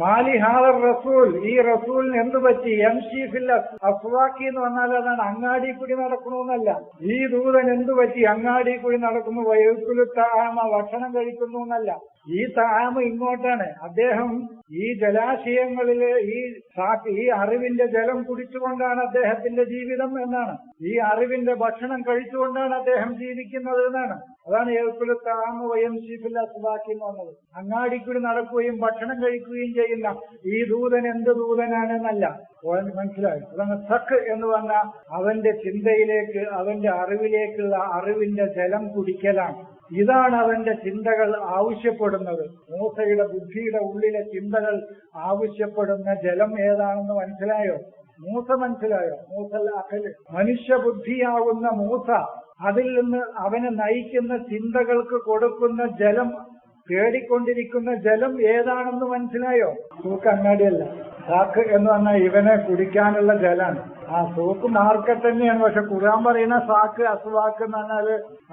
മാലി ഹാദർ റസൂൽ ഈ റസൂലിന് എന്ത് പറ്റി? എം ഷീഫിൽ അസ്വാക്കി എന്ന് പറഞ്ഞാൽ അതാണ് അങ്ങാടി കൂടി നടക്കണമെന്നല്ല. ഈ ദൂതൻ എന്ത് പറ്റി? അങ്ങാടി കൂടി നടക്കുന്നു വയക്കുലു താമ ഭക്ഷണം കഴിക്കുന്നു എന്നല്ല. ഈ താമ ഇങ്ങോട്ടാണ്. അദ്ദേഹം ഈ ജലാശയങ്ങളിൽ ഈ ഈ അറിവിന്റെ ജലം കുടിച്ചുകൊണ്ടാണ് അദ്ദേഹത്തിന്റെ ജീവിതം എന്നാണ്. ഈ അറിവിന്റെ ഭക്ഷണം കഴിച്ചുകൊണ്ടാണ് അദ്ദേഹം ജീവിക്കുന്നത് എന്നാണ്. അതാണ് ഏൽക്കുലു താമ വയം അസ്വാക്കി എന്ന് പറഞ്ഞത്. അങ്ങാടിക്കൂടി നടക്കുകയും ഭക്ഷണം കഴിക്കുകയും ചെയ്യുന്ന ഈ ദൂതൻ എന്ത് ദൂതനാണെന്നല്ല. മനസ്സിലായി. അതാണ് സഖ് എന്ന് പറഞ്ഞാൽ അവന്റെ ചിന്തയിലേക്ക് അവന്റെ അറിവിലേക്കുള്ള അറിവിന്റെ ജലം കുടിക്കലാണ്. ഇതാണ് അവന്റെ ചിന്തകൾ ആവശ്യപ്പെടുന്നത്. മൂസയുടെ ബുദ്ധിയുടെ ഉള്ളിലെ ചിന്തകൾ ആവശ്യപ്പെടുന്ന ജലം ഏതാണെന്ന് മനസ്സിലായോ? മൂസ മനസ്സിലായോ? മൂസൽ അഖൽ മനുഷ്യബുദ്ധിയാവുന്ന മൂസ അതിൽ നിന്ന് അവനെ നയിക്കുന്ന ചിന്തകൾക്ക് കൊടുക്കുന്ന ജലം തേടിക്കൊണ്ടിരിക്കുന്ന ജലം ഏതാണെന്ന് മനസ്സിലായോ? നമുക്ക് അങ്ങാടിയല്ല. സാക്ക് എന്ന് പറഞ്ഞാൽ ഇവനെ കുടിക്കാനുള്ള ജലാണ് ആ സൂക്ക് മാർക്കറ്റ് തന്നെയാണ്. പക്ഷെ ഖുർആൻ പറയുന്ന സാക്ക് അസുവാക്ക് എന്ന് പറഞ്ഞാൽ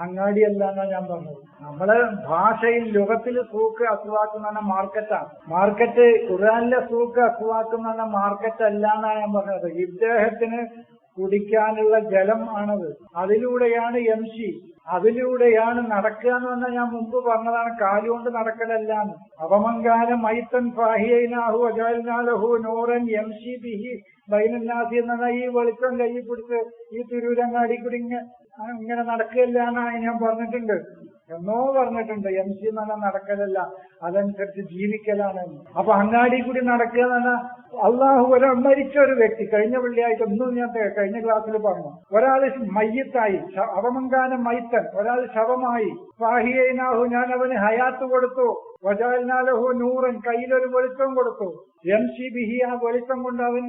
അങ്ങാടിയല്ല എന്നാ ഞാൻ പറഞ്ഞത്. നമ്മൾ ഭാഷയിൽ ലോകത്തിൽ സൂക്ക് അസുവാക്ക് എന്ന് പറഞ്ഞാൽ മാർക്കറ്റാണ് മാർക്കറ്റ് ഖുർആനിലെ സൂക്ക് അസുവാക്ക് എന്ന് പറഞ്ഞാൽ മാർക്കറ്റ് അല്ല എന്നാ ഞാൻ പറഞ്ഞത്. ഇദ്ദേഹത്തിന് കുടിക്കാനുള്ള ജലം ആണത്. അതിലൂടെയാണ് എം സി അതിലൂടെയാണ് നടക്കുക എന്ന് പറഞ്ഞാൽ ഞാൻ മുമ്പ് പറഞ്ഞതാണ് കാലുകൊണ്ട് നടക്കലല്ല എന്ന് അവമങ്കാനം മൈത്തൻ ഫാഹിയനാഹു അജാലിനാലഹു നോറൻ എം സി ബിഹി ബൈനന്നാസി എന്ന ഈ വെളിച്ചം കൈ പിടിച്ച് ഈ തിരൂരങ്ങാടി കൂടി ഇങ്ങനെ നടക്കുകയല്ല എന്നാണ് ഞാൻ പറഞ്ഞിട്ടുണ്ട്. എന്നോ പറഞ്ഞിട്ടുണ്ട് എം സി എന്ന് പറഞ്ഞാൽ നടക്കലല്ല അതനുസരിച്ച് ജീവിക്കലാണ്. അപ്പൊ അങ്ങാടി കൂടി നടക്കുക എന്ന് പറഞ്ഞാൽ അള്ളാഹു ഒരാൾ മരിച്ച ഒരു വ്യക്തി കഴിഞ്ഞ വെള്ളിയാഴ്ച ഒന്നും ഞാൻ കഴിഞ്ഞ ക്ലാസ്സിൽ പറഞ്ഞു. ഒരാൾ മയ്യത്തായി അവമങ്കാനം അവമങ്കാനം മൈത്തൻ ഒരാൾ ശവമായി. ഫാഹിയനാഹു ഞാൻ അവന് ഹയാത്ത് കൊടുത്തു. വജാലിനാലഹു നൂറൻ കയ്യിലൊരു വെളിച്ചം കൊടുത്തു. എം സി ബിഹി ആ വെളിച്ചം കൊണ്ട് അവൻ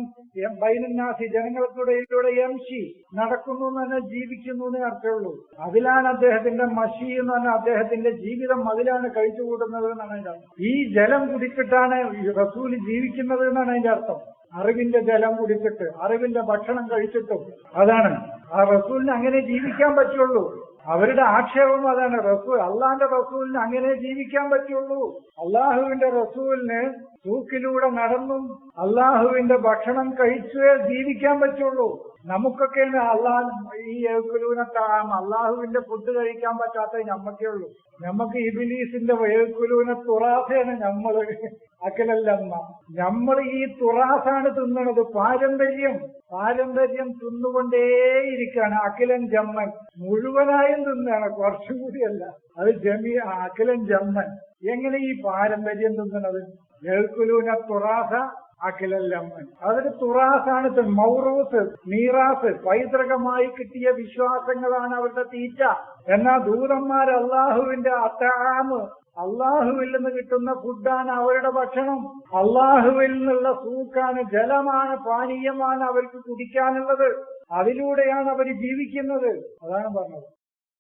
ബൈനന്നാസി ജനങ്ങൾക്കിടയിലൂടെ എം സി നടക്കുന്നു തന്നെ ജീവിക്കുന്നു എന്നേ അർത്ഥമുള്ളൂ. അതിലാണ് അദ്ദേഹത്തിന്റെ മഷി എന്ന് പറഞ്ഞാൽ അദ്ദേഹത്തിന്റെ ജീവിതം അതിലാണ് കഴിച്ചു കൂട്ടുന്നത് എന്നാണ് അതിന്റെ അർത്ഥം. ഈ ജലം കുടിച്ചിട്ടാണ് റസൂൽ ജീവിക്കുന്നത് എന്നാണ് അതിന്റെ അർത്ഥം. അറിവിന്റെ ജലം കുടിച്ചിട്ട് അറിവിന്റെ ഭക്ഷണം കഴിച്ചിട്ടും അതാണ്. ആ റസൂലിന് അങ്ങനെ ജീവിക്കാൻ പറ്റുള്ളൂ. അവരുടെ ആക്ഷേപം അതാണ്. റസൂൽ അള്ളാന്റെ റസൂലിന് അങ്ങനെ ജീവിക്കാൻ പറ്റുള്ളൂ. അള്ളാഹുവിന്റെ റസൂലിന് തൂക്കിലൂടെ നടന്നും അള്ളാഹുവിന്റെ ഭക്ഷണം കഴിച്ചേ ജീവിക്കാൻ പറ്റുള്ളൂ. നമുക്കൊക്കെയാണ് അള്ളാഹ് ഈ ഏക്കുലൂനെ താം അള്ളാഹുവിന്റെ ഫുഡ് കഴിക്കാൻ പറ്റാത്ത ഞമ്മക്കേ ഉള്ളൂ. നമുക്ക് ഇബിലീസിന്റെ വേക്കുലൂനെ തുറാസയാണ് നമ്മൾ അക്കലല്ലമ്മ നമ്മൾ ഈ തുറാസാണ് തിന്നണത്. പാരമ്പര്യം. പാരമ്പര്യം തിന്നുകൊണ്ടേയിരിക്കുകയാണ് അഖിലൻ ജമ്മൻ. മുഴുവനായും തിന്നാണ്. കുറച്ചും കൂടിയല്ല. അത് ജമി അഖിലൻ ജമ്മൻ. എങ്ങനെ ഈ പാരമ്പര്യം തിന്നണത്? ഏൽക്കുലൂന തുറാസ അഖിലല്ലമ്മൻ അതൊരു തുറാസാണ് മൗറൂസ് മീറാസ് പൈതൃകമായി കിട്ടിയ വിശ്വാസങ്ങളാണ് അവരുടെ തീറ്റ. എന്നാൽ ദൂതന്മാർ അള്ളാഹുവിന്റെ അത്താമ് അള്ളാഹുവിൽ നിന്ന് കിട്ടുന്ന ഫുഡാണ് അവരുടെ ഭക്ഷണം. അള്ളാഹുവിൽ നിന്നുള്ള സൂക്കാണ് ജലമാണ് പാനീയമാണ് അവർക്ക് കുടിക്കാനുള്ളത്. അതിലൂടെയാണ് അവർ ജീവിക്കുന്നത്. അതാണ് പറഞ്ഞത്.